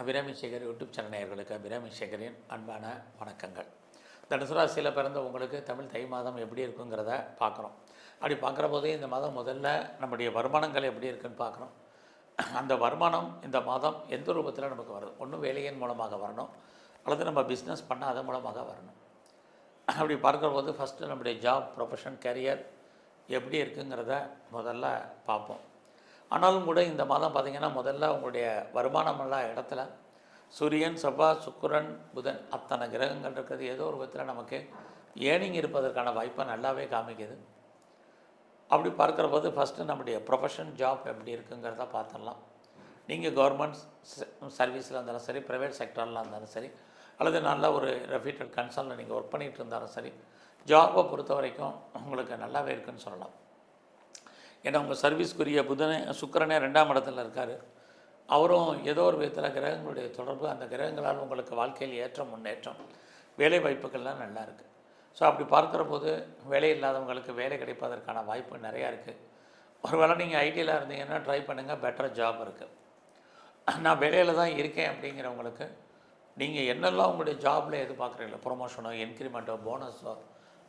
Abirami Sekar YouTube channel நேயர்களுக்கு அபிராமி சேகரின் அன்பான வணக்கங்கள். தனுசு ராசியில் பிறந்த உங்களுக்கு தமிழ் தை மாதம் எப்படி இருக்குங்கிறத பார்க்குறோம் அப்படி பார்க்குற போதே இந்த மாதம் முதல்ல நம்முடைய வருமானங்கள் எப்படி இருக்குன்னு பார்க்குறோம் அந்த வருமானம் இந்த மாதம் எந்த ரூபத்தில் நமக்கு வருது? ஒன்றும் வேலையின் மூலமாக வரணும் அல்லது நம்ம பிஸ்னஸ் பண்ணால் அதன் மூலமாக வரணும். அப்படி பார்க்குற போது ஃபஸ்ட்டு நம்முடைய ஜாப் ப்ரொஃபஷன் கரியர் எப்படி இருக்குங்கிறத முதல்ல பார்ப்போம். ஆனாலும் கூட இந்த மாதம் பார்த்திங்கன்னா முதல்ல உங்களுடைய வருமானமெல்லாம் இடத்துல சூரியன் செவ்வாய் சுக்கரன் புதன் அத்தனை கிரகங்கள் இருக்கிறது ஏதோ ஒரு விதத்தில் நமக்கு ஏர்னிங் இருப்பதற்கான வாய்ப்பை நல்லாவே காமிக்குது. அப்படி பார்க்குற போது ஃபஸ்ட்டு நம்முடைய ப்ரொஃபஷன் ஜாப் எப்படி இருக்குங்கிறத பார்த்துடலாம். நீங்கள் கவர்மெண்ட் சர்வீஸில் இருந்தாலும் சரி ப்ரைவேட் செக்டரில் இருந்தாலும் சரி அல்லது நல்ல ஒரு ரெஃபீட்டட் கன்சல்ட்டில் நீங்கள் ஒர்க் பண்ணிகிட்டு இருந்தாலும் சரி ஜாப்பை பொறுத்த வரைக்கும் உங்களுக்கு நல்லாவே இருக்குன்னு சொல்லலாம். ஏன்னா உங்கள் சர்வீஸ்க்குரிய புதனே சுக்கிரனே ரெண்டாம் இடத்துல இருக்கார். அவரும் ஏதோ ஒரு விதத்தில் கிரகங்களுடைய தொடர்பு அந்த கிரகங்களால் உங்களுக்கு வாழ்க்கையில் ஏற்றம் முன்னேற்றம் வேலை வாய்ப்புகள்லாம் நல்லா இருக்குது ஸோ அப்படி பார்க்குற போது வேலை இல்லாதவங்களுக்கு வேலை கிடைப்பதற்கான வாய்ப்பு நிறையா இருக்குது ஒருவேளை நீங்கள் ஐடியில் இருந்தீங்கன்னா ட்ரை பண்ணுங்கள் பெட்டர் ஜாப் இருக்குது நான் வேலையில் தான் இருக்கேன் அப்படிங்கிறவங்களுக்கு நீங்கள் என்னெல்லாம் உங்களுடைய ஜாபில் எதிர்பார்க்குறீங்களோ ப்ரொமோஷனோ இன்க்ரிமெண்ட்டோ போனஸோ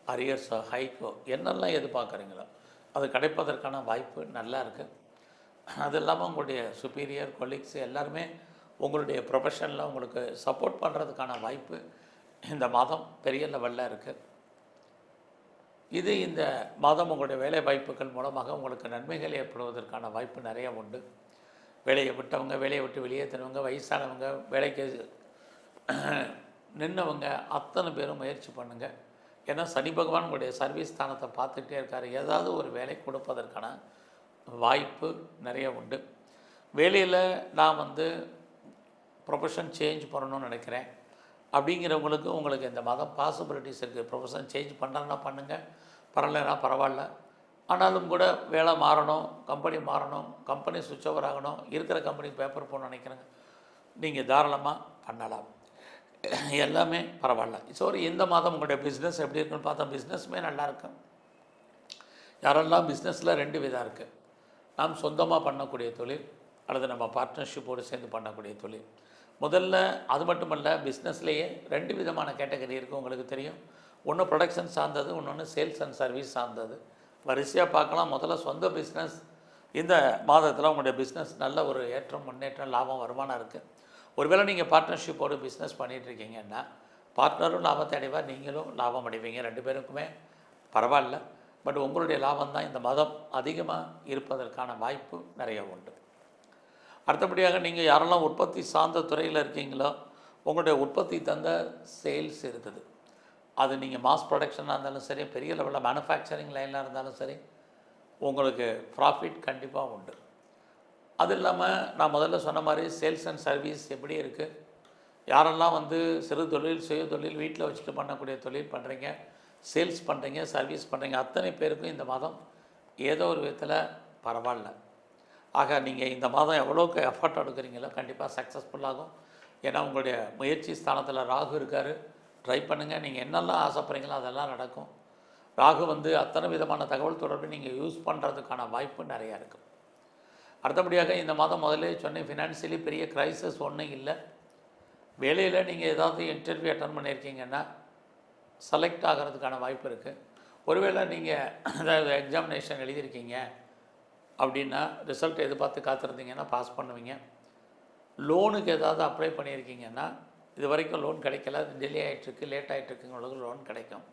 அரியர்ஸோ ஹைக்கோ என்னெல்லாம் எதிர்பார்க்குறீங்களோ அது கிடைப்பதற்கான வாய்ப்பு நல்லா இருக்குது அது இல்லாமல் உங்களுடைய சுப்பீரியர் கொலீக்ஸ் எல்லாருமே உங்களுடைய ப்ரொஃபஷனில் உங்களுக்கு சப்போர்ட் பண்ணுறதுக்கான வாய்ப்பு இந்த மாதம் பெரிய லெவலில் இருக்குது இது இந்த மாதம் உங்களுடைய வேலை வாய்ப்புகள் மூலமாக உங்களுக்கு நன்மைகள் ஏற்படுவதற்கான வாய்ப்பு நிறைய உண்டு. வேலையை விட்டவங்க வேலையை விட்டு வெளியேற்றினவங்க வயசானவங்க வேலைக்கு நின்னவங்க அத்தனை பேரும் முயற்சி பண்ணுங்கள் ஏன்னா சனி பகவான் உங்களுடைய சர்வீஸ் ஸ்தானத்தை பார்த்துக்கிட்டே இருக்கார். ஏதாவது ஒரு வேலை கொடுப்பதற்கான வாய்ப்பு நிறைய உண்டு. வேலையில் நான் வந்து ப்ரொஃபஷன் சேஞ்ச் பண்ணணும்னு நினைக்கிறேன். அப்படிங்கிறவங்களுக்கு உங்களுக்கு இந்த மாதம் பாசிபிலிட்டிஸ் இருக்குது ப்ரொஃபஷன் சேஞ்ச் பண்ணுறதுனா பண்ணுங்கள் பரவாயில்லனா பரவாயில்ல. ஆனாலும் கூட வேலை மாறணும் கம்பெனி மாறணும் கம்பெனி சுவிட்ச் ஓவர் ஆகணும் இருக்கிற கம்பெனி பேப்பர் போகணும்னு நினைக்கிறேங்க. நீங்கள் தாராளமாக பண்ணலாம். எல்லாமே பரவாயில்ல. ஸோ இந்த மாதம் உங்களுடைய பிஸ்னஸ் எப்படி இருக்குன்னு பார்த்தா பிஸ்னஸுமே நல்லா இருக்கும் யாரெல்லாம் பிஸ்னஸில் ரெண்டு விதம் இருக்குது நாம் சொந்தமாக பண்ணக்கூடிய தொழில் அல்லது நம்ம பார்ட்னர்ஷிப்போடு சேர்ந்து பண்ணக்கூடிய தொழில். முதல்ல அது மட்டுமல்ல பிஸ்னஸ்லேயே ரெண்டு விதமான கேட்டகரி இருக்குது உங்களுக்கு தெரியும். ஒன்று ப்ரொடக்ஷன் சார்ந்தது இன்னொன்று சேல்ஸ் அண்ட் சர்வீஸ் சார்ந்தது. வரிசையாக பார்க்கலாம். முதல்ல சொந்த பிஸ்னஸ் இந்த மாதத்தில் உங்களுடைய பிஸ்னஸ் நல்ல ஒரு ஏற்றம் முன்னேற்றம் லாபம் வருமானம் இருக்குது ஒருவேளை நீங்கள் பார்ட்னர்ஷிப்போடு பிஸ்னஸ் பண்ணிகிட்ருக்கீங்கன்னா பார்ட்னரும் லாபத்தை அடைவார் நீங்களும் லாபம் அடைவீங்க. ரெண்டு பேருக்குமே பரவாயில்ல. பட் உங்களுடைய லாபம் தான் இந்த மதம் அதிகமாக இருப்பதற்கான வாய்ப்பு நிறைய உண்டு. அடுத்தபடியாக நீங்கள் யாரெல்லாம் உற்பத்தி சார்ந்த துறையில் இருக்கீங்களோ உங்களுடைய உற்பத்தி தந்த சேல்ஸ் இருக்குது அது நீங்கள் மாஸ் ப்ரொடக்ஷனாக இருந்தாலும் சரி பெரிய லெவலில் மேனுஃபேக்சரிங் லைனாக இருந்தாலும் சரி உங்களுக்கு ப்ராஃபிட் கண்டிப்பாக உண்டு. அது இல்லாமல் நான் முதல்ல சொன்ன மாதிரி சேல்ஸ் அண்ட் சர்வீஸ் எப்படி இருக்குது யாரெல்லாம் வந்து சிறு தொழில் சுய தொழில் வீட்டில் வச்சுட்டு பண்ணக்கூடிய தொழில் பண்ணுறீங்க சேல்ஸ் பண்ணுறீங்க சர்வீஸ் பண்ணுறீங்க அத்தனை பேருக்கும் இந்த மாதம் ஏதோ ஒரு விதத்தில் பரவாயில்ல. ஆக நீங்கள் இந்த மாதம் எவ்வளோக்கு எஃபர்ட் எடுக்கிறீங்களோ கண்டிப்பாக சக்ஸஸ்ஃபுல்லாகும் ஏன்னா உங்களுடைய முயற்சி ஸ்தானத்தில் ராகு இருக்கார். ட்ரை பண்ணுங்கள் நீங்கள் என்னெல்லாம் ஆசைப்படுறீங்களோ அதெல்லாம் நடக்கும். ராகு வந்து அத்தனை விதமான தகவல் தொடர்பு நீங்கள் யூஸ் பண்ணுறதுக்கான வாய்ப்பு நிறையா இருக்குது அடுத்தபடியாக இந்த மாதம் முதல்ல சொன்னேன் ஃபினான்ஷியலி பெரிய க்ரைசஸ் ஒன்றும் இல்லை. வேலையில் நீங்கள் ஏதாவது இன்டர்வியூ அட்டன் பண்ணியிருக்கீங்கன்னா செலக்ட் ஆகிறதுக்கான வாய்ப்பு இருக்குது ஒருவேளை நீங்கள் ஏதாவது எக்ஸாமினேஷன் எழுதியிருக்கீங்க அப்படின்னா ரிசல்ட் எதிர்பார்த்து காத்திருந்தீங்கன்னா பாஸ் பண்ணுவீங்க. லோனுக்கு ஏதாவது அப்ளை பண்ணியிருக்கீங்கன்னா இது வரைக்கும் லோன் கிடைக்கல அது டிலே ஆகிட்டுருக்கு லேட் ஆகிட்டுருக்குங்களுக்கு லோன் கிடைக்கும்.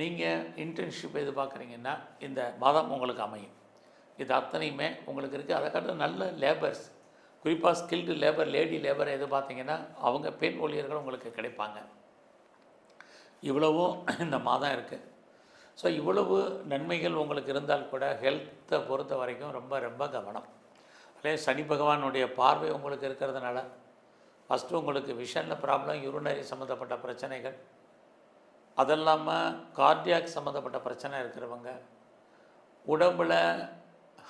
நீங்கள் இன்டர்ன்ஷிப் எதிர்பார்க்குறீங்கன்னா இந்த மாதம் உங்களுக்கு அமையும். இது அத்தனையுமே உங்களுக்கு இருக்குது அதை காட்டு நல்ல லேபர்ஸ் குறிப்பாக ஸ்கில்டு லேபர் லேடி லேபர் எது பார்த்தீங்கன்னா அவங்க பெண் ஊழியர்கள் உங்களுக்கு கிடைப்பாங்க. இவ்வளவும் இந்த மாதம் இருக்குது ஸோ இவ்வளவு நன்மைகள் உங்களுக்கு இருந்தால் கூட ஹெல்த்தை பொறுத்த வரைக்கும் ரொம்ப ரொம்ப கவனம். அதே சனி பகவானுடைய பார்வை உங்களுக்கு இருக்கிறதுனால ஃபஸ்ட்டு உங்களுக்கு விஷனில் ப்ராப்ளம் யூரினரி சம்மந்தப்பட்ட பிரச்சனைகள். அதெல்லாமல் கார்டியாக் சம்மந்தப்பட்ட பிரச்சனை இருக்கிறவங்க. உடம்பில்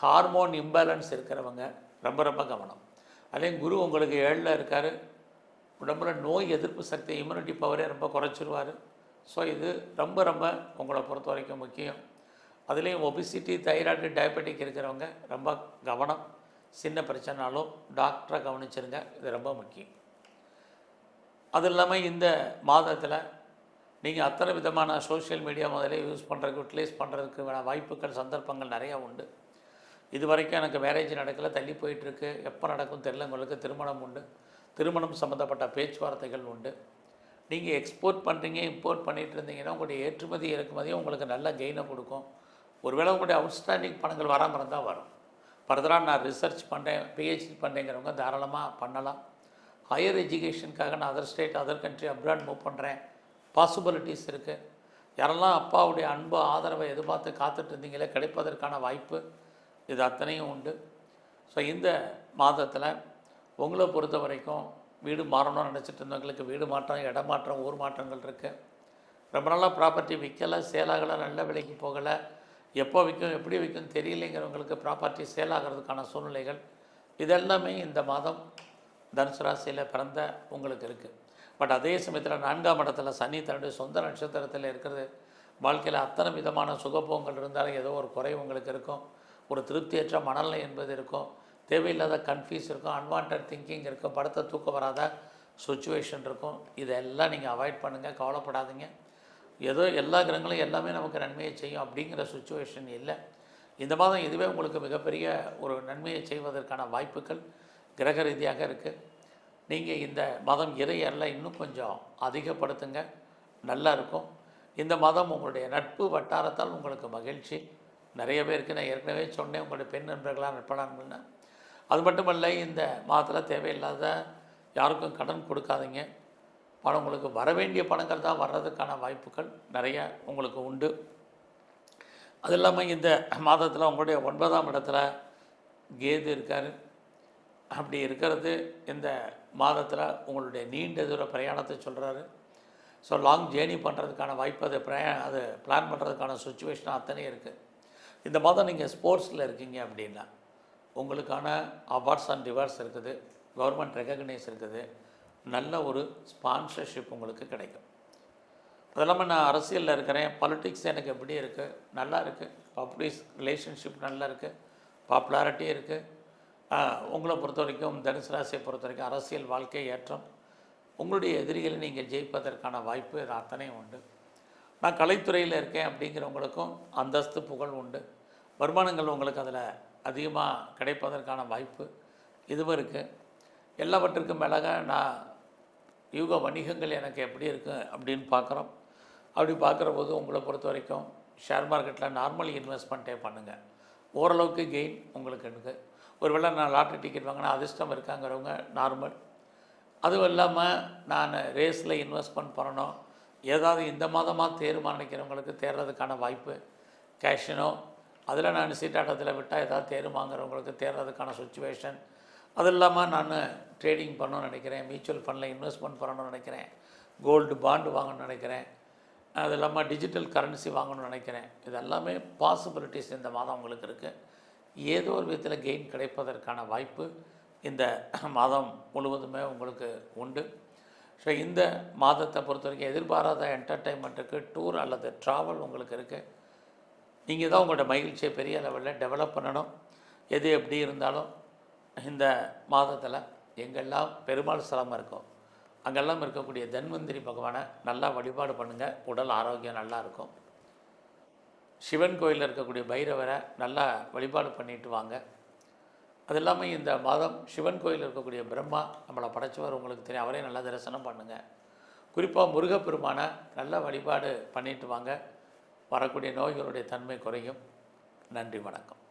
ஹார்மோன் இம்பேலன்ஸ் இருக்கிறவங்க ரொம்ப ரொம்ப கவனம். அதே குரு உங்களுக்கு ஏழில் இருக்கார். உடம்புல நோய் எதிர்ப்பு சக்தி இம்யூனிட்டி பவரே ரொம்ப குறைச்சிருவார். ஸோ இது ரொம்ப ரொம்ப உங்களை பொறுத்த வரைக்கும் முக்கியம். அதுலேயும் ஒபிசிட்டி தைராய்டு டயபெட்டிக் இருக்கிறவங்க ரொம்ப கவனம். சின்ன பிரச்சனைனாலும் டாக்டரை கவனிச்சிருங்க. இது ரொம்ப முக்கியம். அது இல்லாமல் இந்த மாதத்தில் நீங்கள் அத்தனை விதமான சோஷியல் மீடியா முதலே யூஸ் பண்ணுறதுக்கு யூட்டிலைஸ் பண்ணுறதுக்கு வாய்ப்புகள் சந்தர்ப்பங்கள் நிறையா உண்டு. இது வரைக்கும் எனக்கு மேரேஜ் நடக்கல தள்ளி போயிட்டுருக்கு. எப்போ நடக்கும் தெரில உங்களுக்கு திருமணம் உண்டு. திருமணம் சம்மந்தப்பட்ட பேச்சுவார்த்தைகள் உண்டு. நீங்கள் எக்ஸ்போர்ட் பண்ணுறீங்க இம்போர்ட் பண்ணிகிட்டு இருந்தீங்கன்னா உங்களுடைய ஏற்றுமதி இறக்குமதியும் உங்களுக்கு நல்ல கெயினை கொடுக்கும். ஒருவேளை உங்களுடைய அவுட்ஸ்டாண்டிங் பணங்கள் வராமல் இருந்தால் வரும். ஃபர்தராக நான் ரிசர்ச் பண்ணுறேன் பிஹெச்டி பண்ணுறேங்கிறவங்க தாராளமாக பண்ணலாம். ஹையர் எஜுகேஷனுக்காக நான் other state other country abroad move பண்ணுறேன் பாசிபிலிட்டிஸ் இருக்குது யாரெல்லாம் அப்பாவுடைய அன்பு ஆதரவை எதிர்பார்த்து காத்துட்டு இருந்தீங்களே கிடைப்பதற்கான வாய்ப்பு. இது அத்தனையும் உண்டு. ஸோ இந்த மாதத்தில் உங்களை பொறுத்த வரைக்கும் வீடு மாறணும்னு நினச்சிட்டு இருந்தவங்களுக்கு வீடு மாற்றம் இடம் மாற்றம் ஊர் மாற்றங்கள் இருக்குது ரொம்ப நாளாக ப்ராப்பர்ட்டி விற்கலை சேலாகலை நல்ல விலைக்கு போகலை. எப்போ விற்கும் எப்படி விற்கும் தெரியலைங்கிறவங்களுக்கு ப்ராப்பர்ட்டி சேல் ஆகிறதுக்கான சூழ்நிலைகள் இதெல்லாமே இந்த மாதம் தனுசு ராசியில் பிறந்த உங்களுக்கு இருக்குது பட் அதே சமயத்தில் நான்காம் இடத்துல சனி தன்னுடைய சொந்த நட்சத்திரத்தில் இருக்கிறது. வாழ்க்கையில் அத்தனை விதமான சுகபோகங்கள் இருந்தாலும் ஏதோ ஒரு குறை உங்களுக்கு இருக்கும். ஒரு திருப்தியற்ற மனநிலை என்பது இருக்கும். தேவையில்லாத கன்ஃபியூஸ் இருக்கும். அன்வான்ட் திங்கிங் இருக்கும். படத்தை தூக்க வராத சுச்சுவேஷன் இருக்கும். இதெல்லாம் நீங்கள் அவாய்ட் பண்ணுங்கள் கவலைப்படாதீங்க. ஏதோ எல்லா கிரகங்களும் எல்லாமே நமக்கு நன்மையை செய்யும் அப்படிங்கிற சுச்சுவேஷன் இல்லை. இந்த மாதம் இதுவே உங்களுக்கு மிகப்பெரிய ஒரு நன்மையை செய்வதற்கான வாய்ப்புகள் கிரக ரீதியாக இருக்குது நீங்கள் இந்த மதம் இறையெல்லாம் இன்னும் கொஞ்சம் அதிகப்படுத்துங்க. நல்லா இருக்கும். இந்த மதம் உங்களுடைய நட்பு வட்டாரத்தால் உங்களுக்கு மகிழ்ச்சி. நிறைய பேருக்கு நான் ஏற்கனவே சொன்னேன் உங்களுடைய பெண் நண்பர்களாக நட்பலான்னு அது மட்டுமல்ல இந்த மாதத்தில் தேவையில்லாத யாருக்கும் கடன் கொடுக்காதீங்க. பணம் உங்களுக்கு வர வேண்டிய பணங்கள் தான் வர்றதுக்கான வாய்ப்புகள் நிறைய உங்களுக்கு உண்டு. அது இல்லாமல் இந்த மாதத்தில் உங்களுடைய ஒன்பதாம் இடத்துல கேது இருக்கார். அப்படி இருக்கிறது இந்த மாதத்தில் உங்களுடைய நீண்ட தூர பிரயாணத்தை சொல்கிறாரு ஸோ லாங் ஜேர்னி பண்ணுறதுக்கான வாய்ப்பு அது பிரயா அது பிளான் பண்ணுறதுக்கான சுச்சுவேஷன் அத்தனை இருக்குது இந்த மாதம் நீங்கள் ஸ்போர்ட்ஸில் இருக்கீங்க அப்படின்னா உங்களுக்கான அவார்ட்ஸ் அண்ட் ரிவார்ட்ஸ் இருக்குது கவர்மெண்ட் ரெக்கக்னைஸ் இருக்குது நல்ல ஒரு ஸ்பான்சர்ஷிப் உங்களுக்கு கிடைக்கும். அது இல்லாமல் நான் அரசியலில் இருக்கிறேன் பாலிட்டிக்ஸ் எனக்கு எப்படி இருக்குது நல்லா இருக்குது பப்ளிக் ரிலேஷன்ஷிப் நல்லா இருக்குது பாப்புலாரிட்டி இருக்குது உங்களை பொறுத்த வரைக்கும் தனுசு ராசியை பொறுத்த வரைக்கும் அரசியல் வாழ்க்கை ஏற்றம் உங்களுடைய எதிரிகளை நீங்கள் ஜெயிப்பதற்கான வாய்ப்பு இது அத்தனையும் உண்டு. நான் கலைத்துறையில் இருக்கேன் அப்படிங்கிறவங்களுக்கும் அந்தஸ்து புகழ் உண்டு. வருமானங்கள் உங்களுக்கு அதில் அதிகமாக கிடைப்பதற்கான வாய்ப்பு இதுவும் இருக்குது எல்லாவற்றுக்கும் மேலாக நான் யூக வணிகங்கள் எனக்கு எப்படி இருக்குது அப்படின்னு பார்க்குறோம். அப்படி பார்க்குற போது உங்களை பொறுத்த வரைக்கும் ஷேர் மார்க்கெட்டில் நார்மல் இன்வெஸ்ட்மெண்ட்டே பண்ணுங்கள் ஓரளவுக்கு கெயின் உங்களுக்கு இருக்குது ஒருவேளை நான் லாட்ரி டிக்கெட் வாங்கினா அதிர்ஷ்டம் இருக்காங்கிறவங்க நார்மல் அதுவும் இல்லாமல் நான் ரேஸில் இன்வெஸ்ட்மெண்ட் பண்ணணும். ஏதாவது இந்த மாதமாக தேருமா நினைக்கிறவங்களுக்கு தேர்றதுக்கான வாய்ப்பு கேஷினோ அதில் நான் சீட்டாட்டத்தில் விட்டால் ஏதாவது தேருமாங்கிறவங்களுக்கு தேர்றதுக்கான சுச்சுவேஷன் அது இல்லாமல் நான் ட்ரேடிங் பண்ணணும்னு நினைக்கிறேன் மியூச்சுவல் ஃபண்டில் இன்வெஸ்ட்மெண்ட் பண்ணணும்னு நினைக்கிறேன் கோல்டு பாண்டு வாங்கணும்னு நினைக்கிறேன் அது இல்லாமல் டிஜிட்டல் கரன்சி வாங்கணும்னு நினைக்கிறேன். இது எல்லாமே பாசிபிலிட்டிஸ் இந்த மாதம் உங்களுக்கு இருக்குது ஏதோ ஒரு விதத்தில் கெயின் கிடைப்பதற்கான வாய்ப்பு இந்த மாதம் முழுவதுமே உங்களுக்கு உண்டு. ஸோ இந்த மாதத்தை பொறுத்த வரைக்கும் எதிர்பாராத என்டர்டைன்மெண்ட்டுக்கு டூர் அல்லது ட்ராவல் உங்களுக்கு இருக்குது நீங்கள் தான் உங்களோட மகிழ்ச்சியை பெரிய லெவலில் டெவலப் பண்ணணும். எது எப்படி இருந்தாலும் இந்த மாதத்தில் எங்கெல்லாம் பெருமாள் ஸ்தலம் இருக்கோ அங்கெல்லாம் இருக்கக்கூடிய தன்வந்திரி பகவானை நல்லா வழிபாடு பண்ணுங்கள் உடல் ஆரோக்கியம் நல்லா இருக்கும். சிவன் கோயிலில் இருக்கக்கூடிய பைரவரை நல்லா வழிபாடு பண்ணிட்டு வாங்க. அது இல்லாமல் இந்த மாதம் சிவன் கோயில் இருக்கக்கூடிய பிரம்மா நம்மளை படைச்சவர் உங்களுக்கு தெரியும். அவரே நல்லா தரிசனம் பண்ணுங்கள் குறிப்பாக முருகப்பெருமானை நல்ல வழிபாடு பண்ணிட்டு வாங்க. வரக்கூடிய நோய்களுடைய தன்மை குறையும். நன்றி வணக்கம்.